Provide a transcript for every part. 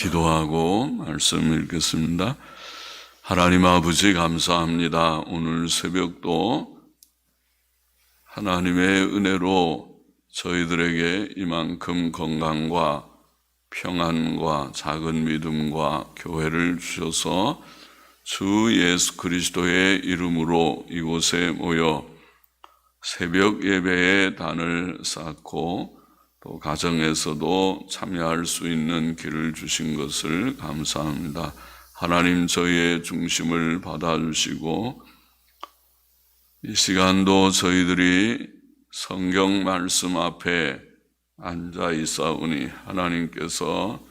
기도하고 말씀 읽겠습니다. 하나님 아버지 감사합니다. 오늘 새벽도 하나님의 은혜로 저희들에게 이만큼 건강과 평안과 작은 믿음과 교회를 주셔서 주 예수 그리스도의 이름으로 이곳에 모여 새벽 예배의 단을 쌓고 또 가정에서도 참여할 수 있는 길을 주신 것을 감사합니다. 하나님 저희의 중심을 받아주시고 이 시간도 저희들이 성경 말씀 앞에 앉아 있사오니 하나님께서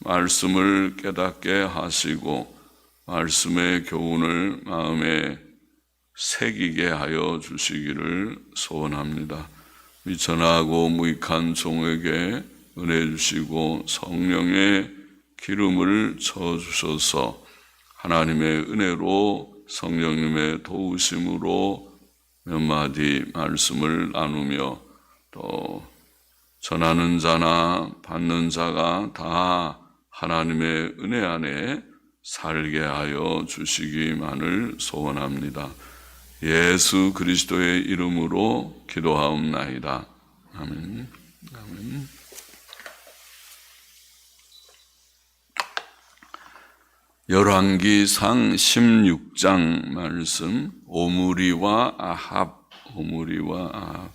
말씀을 깨닫게 하시고 말씀의 교훈을 마음에 새기게 하여 주시기를 소원합니다. 미천하고 무익한 종에게 은혜 주시고 성령의 기름을 쳐 주셔서 하나님의 은혜로 성령님의 도우심으로 몇 마디 말씀을 나누며 또 전하는 자나 받는 자가 다 하나님의 은혜 안에 살게 하여 주시기만을 소원합니다. 예수 그리스도의 이름으로 기도하옵나이다. 아멘. 아멘. 열왕기상 16장 말씀 오므리와 아합 오므리와 아합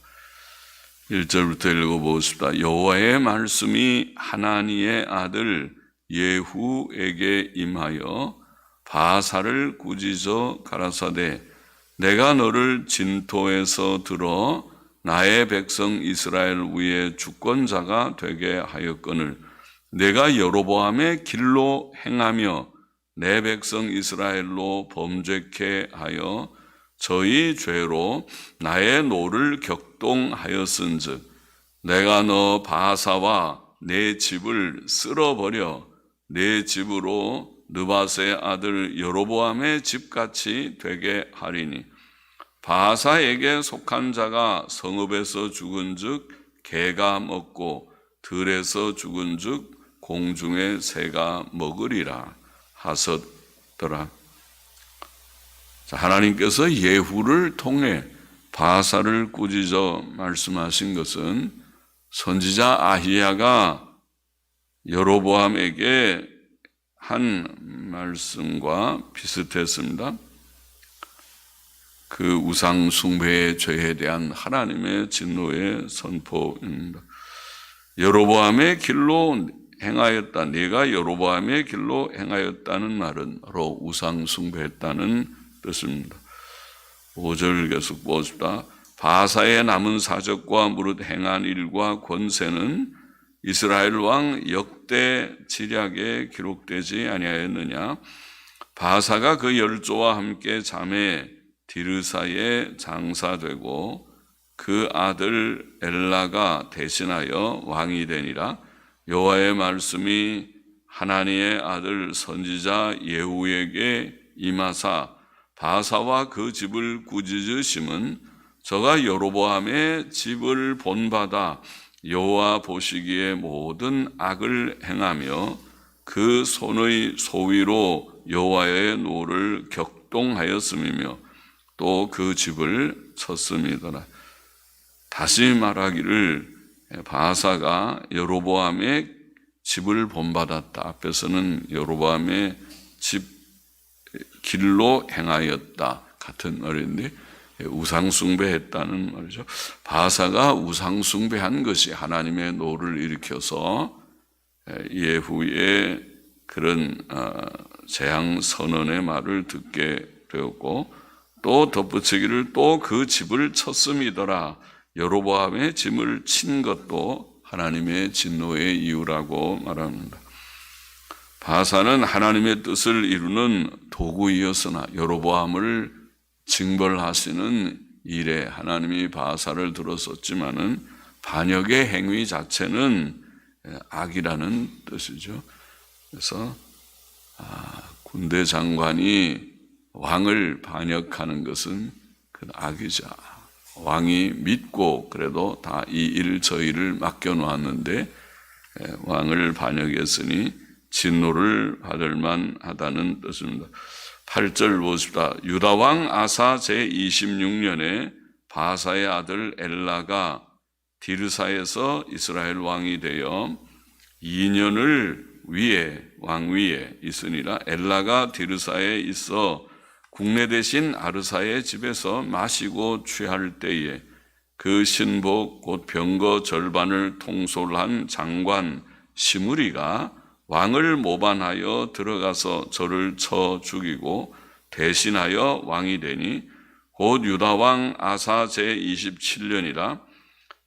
1절부터 읽어보겠습니다. 여호와의 말씀이 하나니의 아들 예후에게 임하여 바사를 꾸짖어 가라사대 내가 너를 진토에서 들어 나의 백성 이스라엘 위에 주권자가 되게 하였거늘 내가 여로보암의 길로 행하며 내 백성 이스라엘로 범죄케 하여 저희 죄로 나의 노를 격동하였은즉 내가 너 바사와 내 집을 쓸어버려 내 집으로 느바스의 아들 여로보암의 집같이 되게 하리니 바사에게 속한 자가 성읍에서 죽은즉 개가 먹고 들에서 죽은즉 공중의 새가 먹으리라 하셨더라. 하나님께서 예후를 통해 바사를 꾸짖어 말씀하신 것은 선지자 아히야가 여로보암에게 한 말씀과 비슷했습니다. 그 우상 숭배의 죄에 대한 하나님의 진노의 선포입니다. 여로보암의 길로 행하였다. 네가 여로보암의 길로 행하였다는 말은 바로 우상 숭배했다는 뜻입니다. 5절 계속 보십다. 바사의 남은 사적과 무릇 행한 일과 권세는 이스라엘 왕 역대 지략에 기록되지 아니하였느냐? 바사가 그 열조와 함께 잠에 디르사에 장사되고 그 아들 엘라가 대신하여 왕이 되니라. 여호와의 말씀이 하나님의 아들 선지자 예후에게 임하사 바사와 그 집을 꾸짖으심은 저가 여로보암의 집을 본받아 여호와 보시기에 모든 악을 행하며 그 손의 소위로 여호와의 노를 격동하였음이며 또 그 집을 쳤음이더라. 다시 말하기를 바사가 여로보암의 집을 본받았다. 앞에서는 여로보암의 집 길로 행하였다. 같은 말인데 우상숭배했다는 말이죠. 바사가 우상숭배한 것이 하나님의 노를 일으켜서 예후의 그런 재앙 선언의 말을 듣게 되었고 또 덧붙이기를 또 그 집을 쳤음이더라. 여로보암의 짐을 친 것도 하나님의 진노의 이유라고 말합니다. 바사는 하나님의 뜻을 이루는 도구이었으나 여로보암을 징벌하시는 일에 하나님이 바사를 들었었지만은 반역의 행위 자체는 악이라는 뜻이죠. 그래서 아, 군대 장관이 왕을 반역하는 것은 그 악이자 왕이 믿고 그래도 다 이 일 저 일을 맡겨 놓았는데 왕을 반역했으니 진노를 받을 만하다는 뜻입니다. 8절 보십시다. 유다 왕 아사 제 26년에 바사의 아들 엘라가 디르사에서 이스라엘 왕이 되어 2년을 위에 왕 위에 있으니라 엘라가 디르사에 있어 국내 대신 아르사의 집에서 마시고 취할 때에 그 신복 곧 병거 절반을 통솔한 장관 시무리가 왕을 모반하여 들어가서 저를 쳐 죽이고 대신하여 왕이 되니 곧 유다 왕 아사 제 27년이라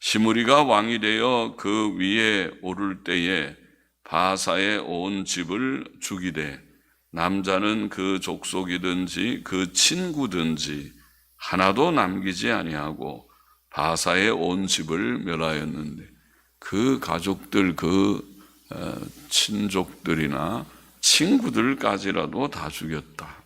시무리가 왕이 되어 그 위에 오를 때에 바사의 온 집을 죽이되 남자는 그 족속이든지 그 친구든지 하나도 남기지 아니하고 바사의 온 집을 멸하였는데 그 가족들 그 어, 친족들이나 친구들까지라도 다 죽였다.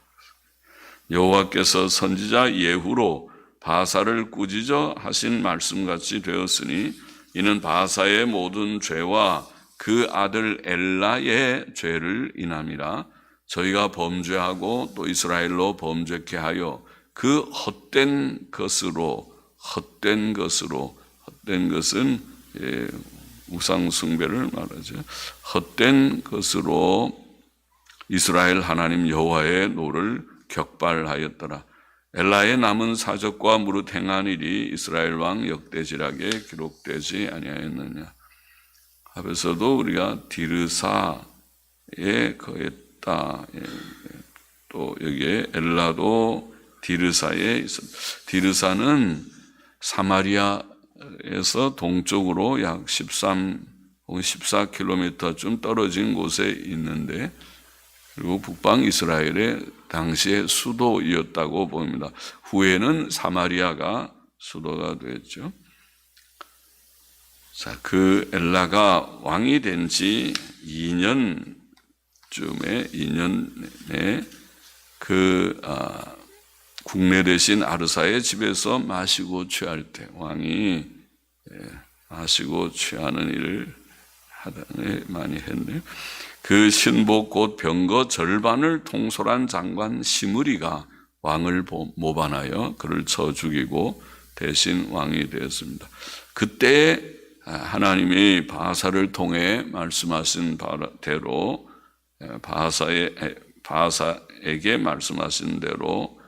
여호와께서 선지자 예후로 바사를 꾸짖어 하신 말씀같이 되었으니 이는 바사의 모든 죄와 그 아들 엘라의 죄를 인함이라 저희가 범죄하고 또 이스라엘로 범죄케 하여 그 헛된 것으로 헛된 것으로 헛된 것은 예, 우상 숭배를 말하죠. 헛된 것으로 이스라엘 하나님 여호와의 노를 격발하였더라. 엘라의 남은 사적과 무릇 행한 일이 이스라엘 왕 역대지락에 기록되지 아니하였느냐. 하면서도 우리가 디르사에 거했다. 예, 예. 또 여기에 엘라도 디르사에 있었. 디르사는 사마리아 에서 동쪽으로 약 13, 14km쯤 떨어진 곳에 있는데 그리고 북방 이스라엘의 당시의 수도이었다고 봅니다. 후에는 사마리아가 수도가 됐죠. 자, 그 엘라가 왕이 된 지 2년쯤에 2년에 그 아, 국내 대신 아르사의 집에서 마시고 취할 때 왕이 예, 마시고 취하는 일을 하다니 많이 했네. 그 신복 곧 병거 절반을 통솔한 장관 시므리가 왕을 모반하여 그를 쳐 죽이고 대신 왕이 되었습니다. 그때 하나님이 바사를 통해 말씀하신 대로 바사의 바사에게 말씀하신 대로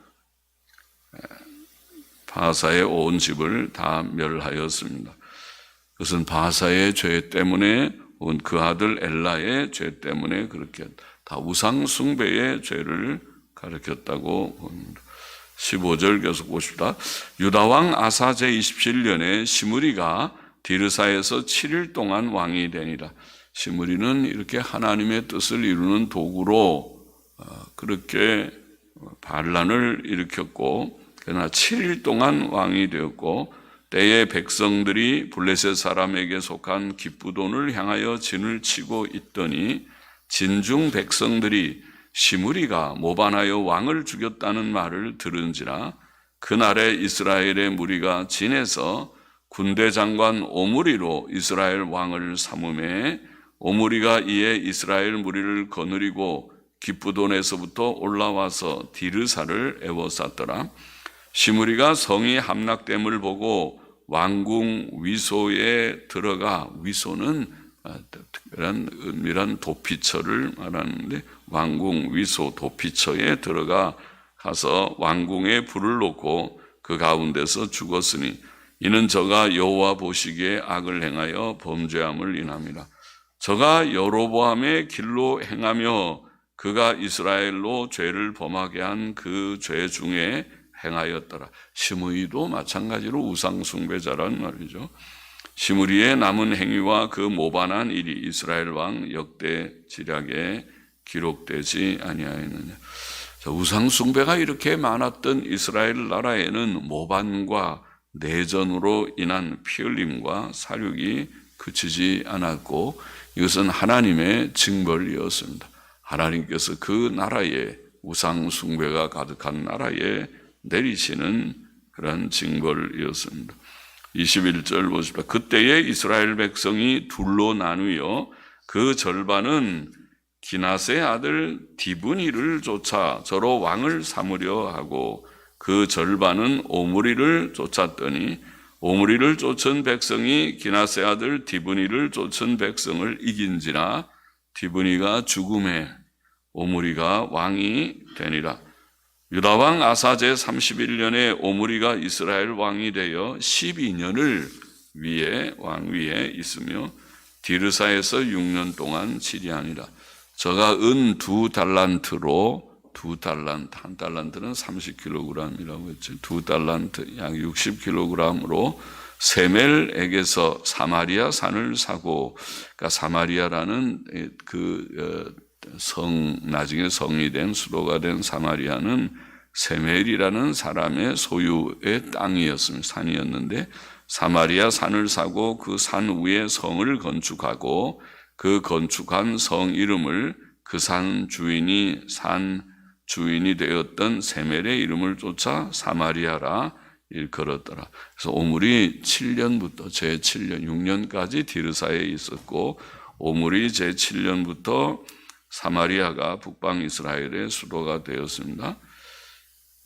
바사의 온 집을 다 멸하였습니다. 그것은 바사의 죄 때문에 그 아들 엘라의 죄 때문에 그렇게 다 우상 숭배의 죄를 가르쳤다고 봅니다. 15절 계속 보십시다. 유다 왕 아사 제 27년에 시므리가 디르사에서 7일 동안 왕이 되니라. 시므리는 이렇게 하나님의 뜻을 이루는 도구로 어, 그렇게 반란을 일으켰고 그러나 7일 동안 왕이 되었고 때에 백성들이 블레셋 사람에게 속한 기쁘돈을 향하여 진을 치고 있더니 진중 백성들이 시므리가 모반하여 왕을 죽였다는 말을 들은지라 그날에 이스라엘의 무리가 진에서 군대 장관 오므리로 이스라엘 왕을 삼음해 오므리가 이에 이스라엘 무리를 거느리고 기쁘돈에서부터 올라와서 디르사를 에워쌌더라. 시므리가 성이 함락됨을 보고 왕궁 위소에 들어가 위소는 특별한 은밀한 도피처를 말하는데 왕궁 위소 도피처에 들어가 가서 왕궁에 불을 놓고 그 가운데서 죽었으니 이는 저가 여호와 보시기에 악을 행하여 범죄함을 인함이라. 저가 여로보암의 길로 행하며 그가 이스라엘로 죄를 범하게 한 그 죄 중에 행하였더라. 시므이도 마찬가지로 우상 숭배자란 말이죠. 시므리의 남은 행위와 그 모반한 일이 이스라엘 왕 역대 지략에 기록되지 아니하였느냐. 우상 숭배가 이렇게 많았던 이스라엘 나라에는 모반과 내전으로 인한 피 흘림과 사륙이 그치지 않았고 이것은 하나님의 징벌이었습니다. 하나님께서 그 나라에 우상 숭배가 가득한 나라에 내리시는 그런 징벌이었습니다. 21절 보십시다. 그때에 이스라엘 백성이 둘로 나누어 그 절반은 기나스의 아들 디브니를 쫓아 저로 왕을 삼으려 하고 그 절반은 오므리를 쫓았더니 오므리를 쫓은 백성이 기나스의 아들 디브니를 쫓은 백성을 이긴지라 디브니가 죽음에 오므리가 왕이 되니라. 유다 왕 아사 제 31년에 오므리가 이스라엘 왕이 되어 12년을 위에 왕 위에 있으며 디르사에서 6년 동안 치리하니라. 저가 은 두 달란트로 두 달란트 한 달란트는 30kg이라고 했죠. 두 달란트 약 60kg으로 세멜에게서 사마리아 산을 사고 그러니까 사마리아라는 그 성 나중에 성이 된 수도가 된 사마리아는 세멜이라는 사람의 소유의 땅이었습니다. 산이었는데 사마리아 산을 사고 그 산 위에 성을 건축하고 그 건축한 성 이름을 그 산 주인이 산 주인이 되었던 세멜의 이름을 쫓아 사마리아라 일컬었더라. 그래서 오물이 7년부터 제 7년, 6년까지 디르사에 있었고 오물이 제 7년부터 사마리아가 북방 이스라엘의 수도가 되었습니다.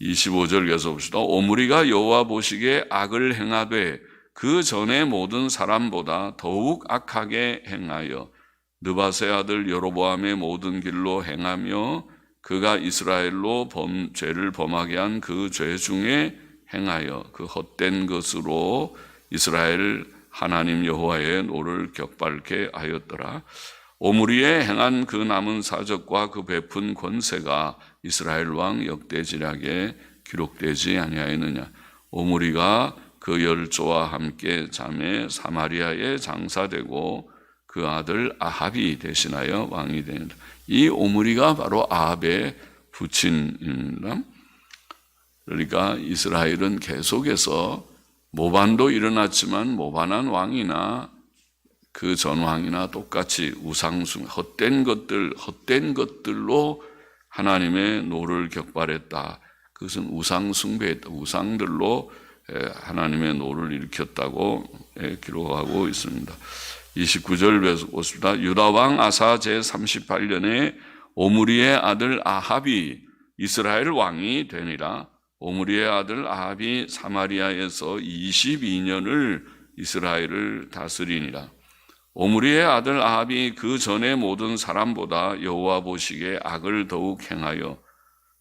25절 계속 봅시다. 오므리가 여호와 보시기에 악을 행하되 그 전에 모든 사람보다 더욱 악하게 행하여 느바세 아들 여로보암의 모든 길로 행하며 그가 이스라엘로 범, 죄를 범하게 한 그 죄 중에 행하여 그 헛된 것으로 이스라엘 하나님 여호와의 노를 격발케 하였더라. 오므리에 행한 그 남은 사적과 그 베푼 권세가 이스라엘 왕 역대지략에 기록되지 아니하였느냐. 오므리가 그 열조와 함께 잠에 사마리아에 장사되고 그 아들 아합이 대신하여 왕이 되니라. 이 오므리가 바로 아합의 부친입니다. 그러니까 이스라엘은 계속해서 모반도 일어났지만 모반한 왕이나 그 전왕이나 똑같이 우상숭 헛된 것들 헛된 것들로 하나님의 노를 격발했다. 그것은 우상 숭배했다. 우상들로 하나님의 노를 일으켰다고 기록하고 있습니다. 29절 보습니다. 유다 왕 아사 제 38년에 오므리의 아들 아합이 이스라엘 왕이 되니라. 오므리의 아들 아합이 사마리아에서 22년을 이스라엘을 다스리니라. 오므리의 아들 아합이 그 전에 모든 사람보다 여호와 보시기에 악을 더욱 행하여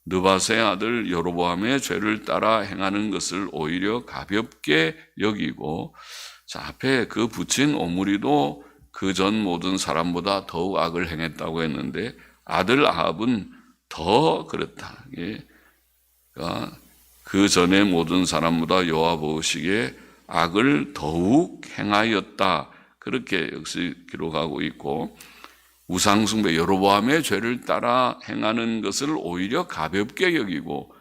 느바세 아들 여로보암의 죄를 따라 행하는 것을 오히려 가볍게 여기고 자 앞에 그 붙인 오므리도 그 전 모든 사람보다 더욱 악을 행했다고 했는데 아들 아합은 더 그렇다. 그러니까 그 전에 모든 사람보다 여호와 보시기에 악을 더욱 행하였다. 그렇게 역시 기록하고 있고 우상숭배 여로보암의 죄를 따라 행하는 것을 오히려 가볍게 여기고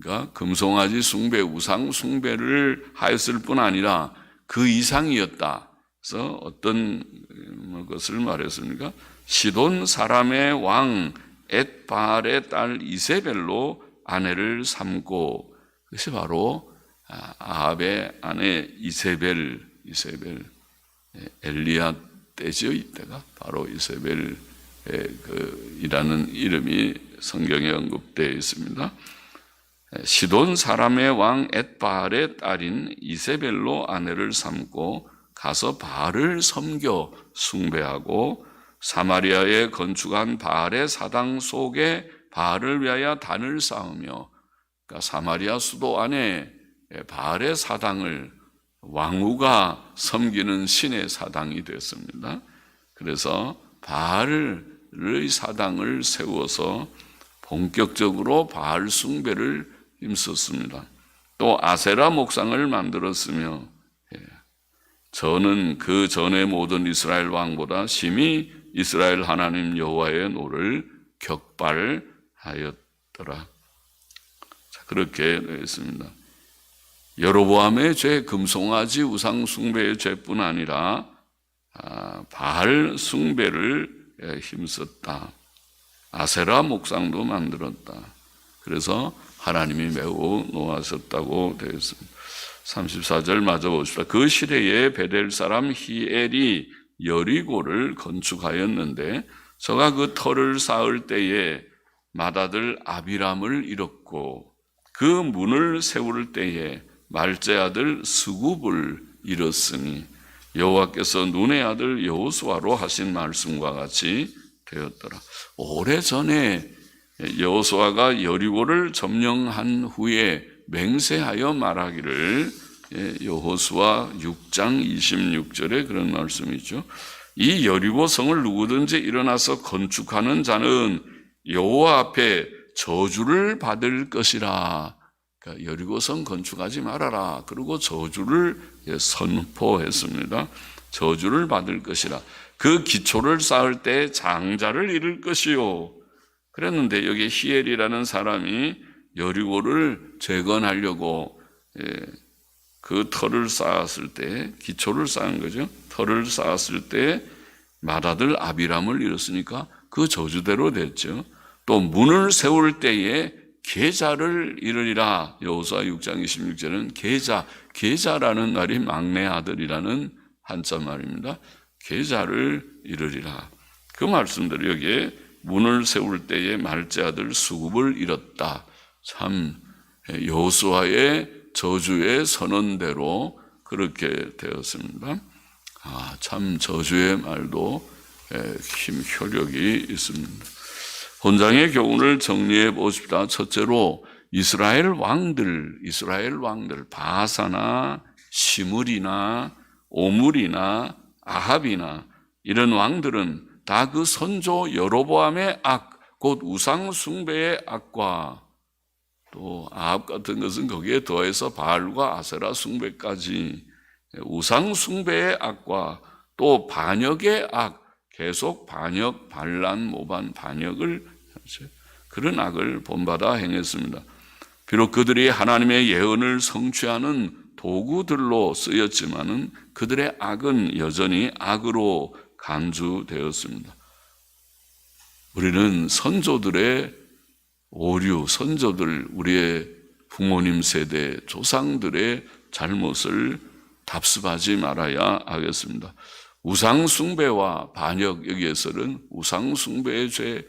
그러니까 금송아지 숭배 우상 숭배를 하였을 뿐 아니라 그 이상이었다. 그래서 어떤 것을 말했습니까? 시돈 사람의 왕 엣바알의 딸 이세벨로 아내를 삼고 그것이 바로 아합의 아내 이세벨 이세벨 엘리야 때죠 이때가 바로 이세벨 그 이라는 이름이 성경에 언급되어 있습니다. 시돈 사람의 왕 엣바알의 딸인 이세벨로 아내를 삼고 가서 바알을 섬겨 숭배하고 사마리아에 건축한 바알의 사당 속에 바알을 위하여 단을 쌓으며 그러니까 사마리아 수도 안에 바알의 사당을 왕후가 섬기는 신의 사당이 됐습니다. 그래서 바알의 사당을 세워서 본격적으로 바알 숭배를 힘썼습니다. 또 아세라 목상을 만들었으며 저는 그 전에 모든 이스라엘 왕보다 심히 이스라엘 하나님 여호와의 노를 격발하였더라. 자, 그렇게 했습니다. 여로보암의 죄, 금송아지 우상 숭배의 죄뿐 아니라 바알 숭배를 힘썼다. 아세라 목상도 만들었다. 그래서 하나님이 매우 노하셨다고 되어 있습니다. 34절 맞아 봅시다. 그 시대에 베델 사람 히엘이 여리고를 건축하였는데 저가 그 터를 쌓을 때에 맏아들 아비람을 잃었고 그 문을 세울 때에 말제 아들 스굽을 잃었으니 여호와께서 눈의 아들 여호수아로 하신 말씀과 같이 되었더라. 오래 전에 여호수아가 여리고를 점령한 후에 맹세하여 말하기를 예, 여호수아 6장 26절에 그런 말씀이죠. 이 여리고 성을 누구든지 일어나서 건축하는 자는 여호와 앞에 저주를 받을 것이라. 그러니까 여리고성 건축하지 말아라. 그리고 저주를 예, 선포했습니다. 저주를 받을 것이라. 그 기초를 쌓을 때 장자를 잃을 것이요. 그랬는데 여기 히엘이라는 사람이 여리고를 재건하려고 예, 그 터를 쌓았을 때 기초를 쌓은 거죠. 터를 쌓았을 때 맏아들 아비람을 잃었으니까 그 저주대로 됐죠. 또 문을 세울 때에 계자를 잃으리라. 여호수아 6장 26절은 계자, 계자라는 말이 막내 아들이라는 한자 말입니다. 계자를 잃으리라. 그 말씀대로 여기에 문을 세울 때에 말제 아들 수급을 잃었다. 참 여호수아의 저주의 선언대로 그렇게 되었습니다. 아, 참 저주의 말도 힘 효력이 있습니다. 본장의 교훈을 정리해 보십시다. 첫째로 이스라엘 왕들, 이스라엘 왕들 바사나 시물이나 오물이나 아합이나 이런 왕들은 다 그 선조 여로보암의 악, 곧 우상 숭배의 악과 또 아합 같은 것은 거기에 더해서 바알과 아세라 숭배까지 우상 숭배의 악과 또 반역의 악, 계속 반역, 반란, 모반, 반역을 그런 악을 본받아 행했습니다. 비록 그들이 하나님의 예언을 성취하는 도구들로 쓰였지만은 그들의 악은 여전히 악으로 간주되었습니다. 우리는 선조들의 오류, 선조들, 우리의 부모님 세대, 조상들의 잘못을 답습하지 말아야 하겠습니다. 우상숭배와 반역, 여기에서는 우상숭배의 죄,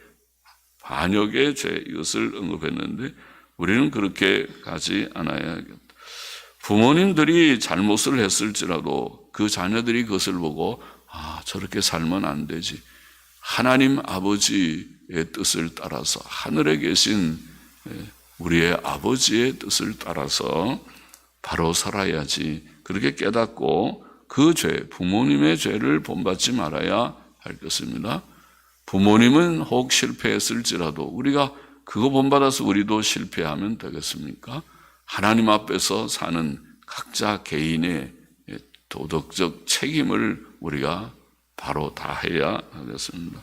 반역의 죄, 이것을 언급했는데 우리는 그렇게 가지 않아야겠다. 부모님들이 잘못을 했을지라도 그 자녀들이 그것을 보고 아, 저렇게 살면 안 되지. 하나님 아버지의 뜻을 따라서 하늘에 계신 우리의 아버지의 뜻을 따라서 바로 살아야지. 그렇게 깨닫고 그 죄, 부모님의 죄를 본받지 말아야 할 것입니다. 부모님은 혹 실패했을지라도 우리가 그거 본받아서 우리도 실패하면 되겠습니까? 하나님 앞에서 사는 각자 개인의 도덕적 책임을 우리가 바로 다 해야 하겠습니다.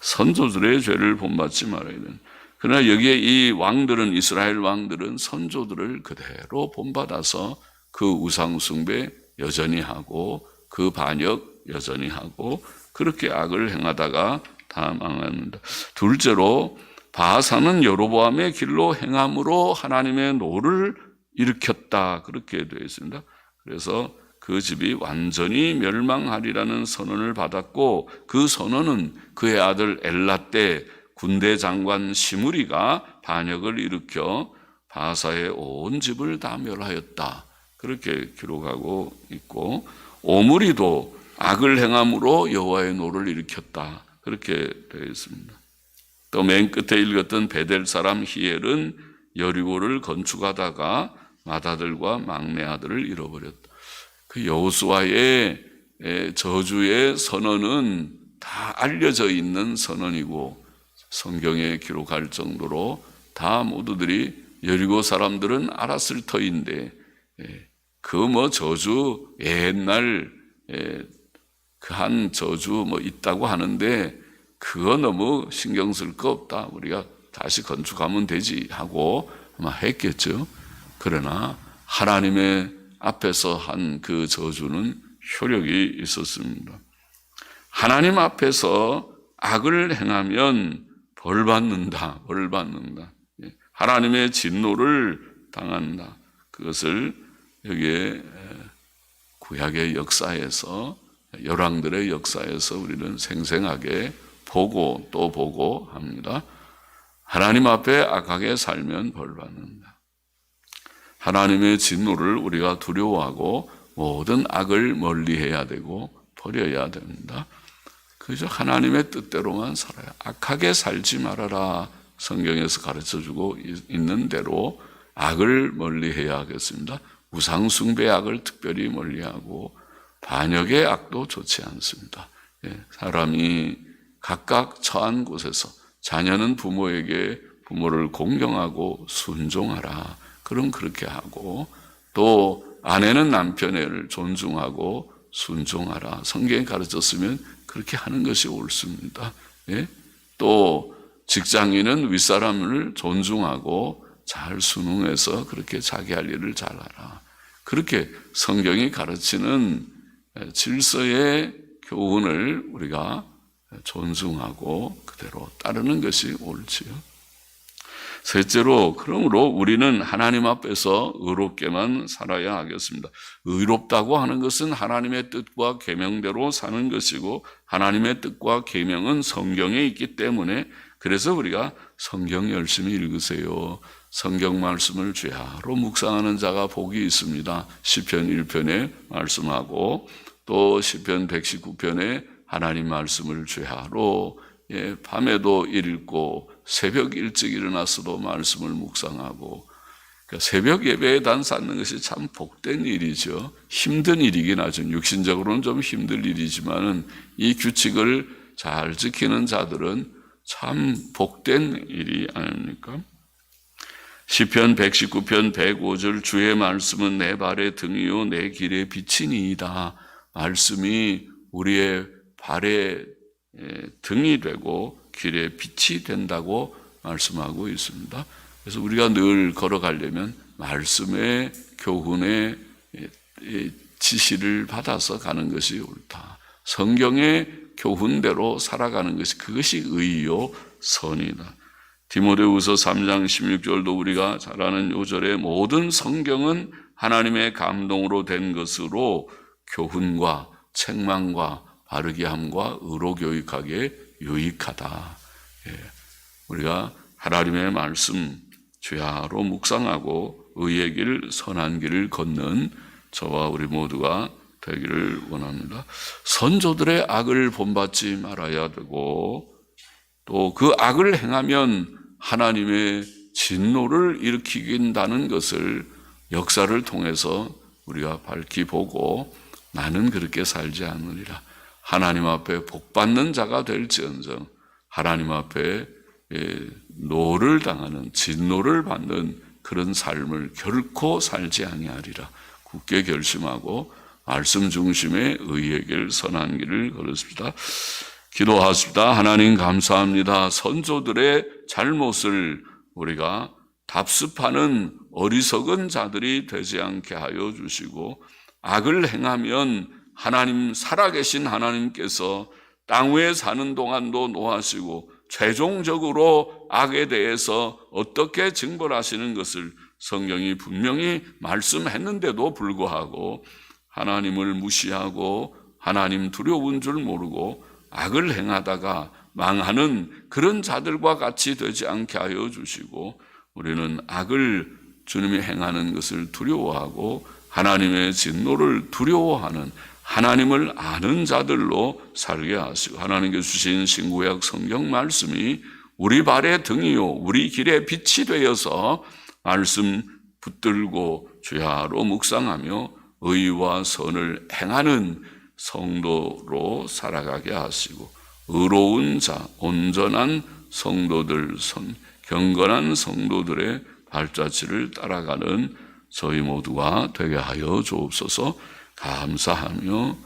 선조들의 죄를 본받지 말아야 되는. 그러나 여기에 이 왕들은 이스라엘 왕들은 선조들을 그대로 본받아서 그 우상숭배 여전히 하고 그 반역 여전히 하고 그렇게 악을 행하다가 다 망합니다. 둘째로 바사는 여로보암의 길로 행함으로 하나님의 노를 일으켰다 그렇게 되어 있습니다. 그래서 그 집이 완전히 멸망하리라는 선언을 받았고 그 선언은 그의 아들 엘라 때 군대 장관 시무리가 반역을 일으켜 바사의 온 집을 다 멸하였다. 그렇게 기록하고 있고 오므리도 악을 행함으로 여호와의 노를 일으켰다. 그렇게 되어 있습니다. 또 맨 끝에 읽었던 베델 사람 히엘은 여리고를 건축하다가 맏아들과 막내 아들을 잃어버렸다. 그 여호수아의 저주의 선언은 다 알려져 있는 선언이고 성경에 기록할 정도로 다 모두들이 여리고 사람들은 알았을 터인데 그 뭐 저주 옛날 그 한 저주 뭐 있다고 하는데 그거 너무 신경 쓸 거 없다. 우리가 다시 건축하면 되지 하고 아마 했겠죠. 그러나 하나님의 앞에서 한 그 저주는 효력이 있었습니다. 하나님 앞에서 악을 행하면 벌 받는다. 벌 받는다. 하나님의 진노를 당한다. 그것을 여기에 구약의 역사에서 열왕들의 역사에서 우리는 생생하게 보고 또 보고 합니다. 하나님 앞에 악하게 살면 벌 받는다. 하나님의 진노를 우리가 두려워하고 모든 악을 멀리해야 되고 버려야 됩니다. 그저 하나님의 뜻대로만 살아야 악하게 살지 말아라 성경에서 가르쳐 주고 있는 대로 악을 멀리 해야 하겠습니다. 우상숭배 악을 특별히 멀리하고 반역의 악도 좋지 않습니다. 예, 사람이 각각 처한 곳에서 자녀는 부모에게 부모를 공경하고 순종하라. 그럼 그렇게 하고 또 아내는 남편을 존중하고 순종하라. 성경에 가르쳤으면 그렇게 하는 것이 옳습니다. 예? 또 직장인은 윗사람을 존중하고 잘 순응해서 그렇게 자기 할 일을 잘하라. 그렇게 성경이 가르치는 질서의 교훈을 우리가 존중하고 그대로 따르는 것이 옳지요. 셋째로 그러므로 우리는 하나님 앞에서 의롭게만 살아야 하겠습니다. 의롭다고 하는 것은 하나님의 뜻과 계명대로 사는 것이고 하나님의 뜻과 계명은 성경에 있기 때문에 그래서 우리가 성경 열심히 읽으세요. 성경 말씀을 죄하로 묵상하는 자가 복이 있습니다. 시편 1편에 말씀하고 또 시편 119편에 하나님 말씀을 죄하로 예, 밤에도 읽고 새벽 일찍 일어나서도 말씀을 묵상하고 그러니까 새벽 예배에 단 쌓는 것이 참 복된 일이죠. 힘든 일이긴 하죠. 육신적으로는 좀 힘들 일이지만은 이 규칙을 잘 지키는 자들은 참 복된 일이 아닙니까? 시편 119편 105절 주의 말씀은 내 발의 등이요 내 길의 빛이니이다. 말씀이 우리의 발의 등이 되고 길의 빛이 된다고 말씀하고 있습니다. 그래서 우리가 늘 걸어가려면 말씀의 교훈의 지시를 받아서 가는 것이 옳다. 성경의 교훈대로 살아가는 것이 그것이 의요 선이다. 디모데후서 3장 16절도 우리가 잘 아는 요절에 모든 성경은 하나님의 감동으로 된 것으로 교훈과 책망과 바르게 함과 의로 교육하기에 유익하다. 예. 우리가 하나님의 말씀 죄하로 묵상하고 의의 길 선한 길을 걷는 저와 우리 모두가 되기를 원합니다. 선조들의 악을 본받지 말아야 되고 또 그 악을 행하면 하나님의 진노를 일으키긴다는 것을 역사를 통해서 우리가 밝히 보고 나는 그렇게 살지 않으리라. 하나님 앞에 복 받는 자가 될지언정 하나님 앞에 예, 노를 당하는 진노를 받는 그런 삶을 결코 살지 아니하리라. 굳게 결심하고 말씀 중심의 의의 길 선한 길을 걸었습니다. 기도하십니다. 하나님 감사합니다. 선조들의 잘못을 우리가 답습하는 어리석은 자들이 되지 않게 하여 주시고 악을 행하면 하나님 살아계신 하나님께서 땅 위에 사는 동안도 노하시고 최종적으로 악에 대해서 어떻게 징벌하시는 것을 성경이 분명히 말씀했는데도 불구하고 하나님을 무시하고 하나님 두려운 줄 모르고 악을 행하다가 망하는 그런 자들과 같이 되지 않게 하여 주시고 우리는 악을 주님이 행하는 것을 두려워하고 하나님의 진노를 두려워하는 하나님을 아는 자들로 살게 하시고 하나님께 주신 신구약 성경 말씀이 우리 발의 등이요 우리 길의 빛이 되어서 말씀 붙들고 주야로 묵상하며 의와 선을 행하는 성도로 살아가게 하시고 의로운 자 온전한 성도들 선 경건한 성도들의 발자취를 따라가는 저희 모두가 되게 하여 주옵소서. 감사하며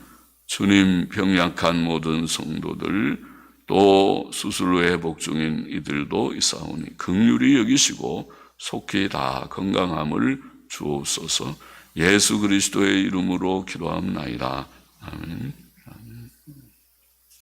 주님 병약한 모든 성도들 또 수술 후 회복 중인 이들도 있사오니 극률이 여기시고 속히 다 건강함을 주옵소서 예수 그리스도의 이름으로 기도합나이다. 아멘.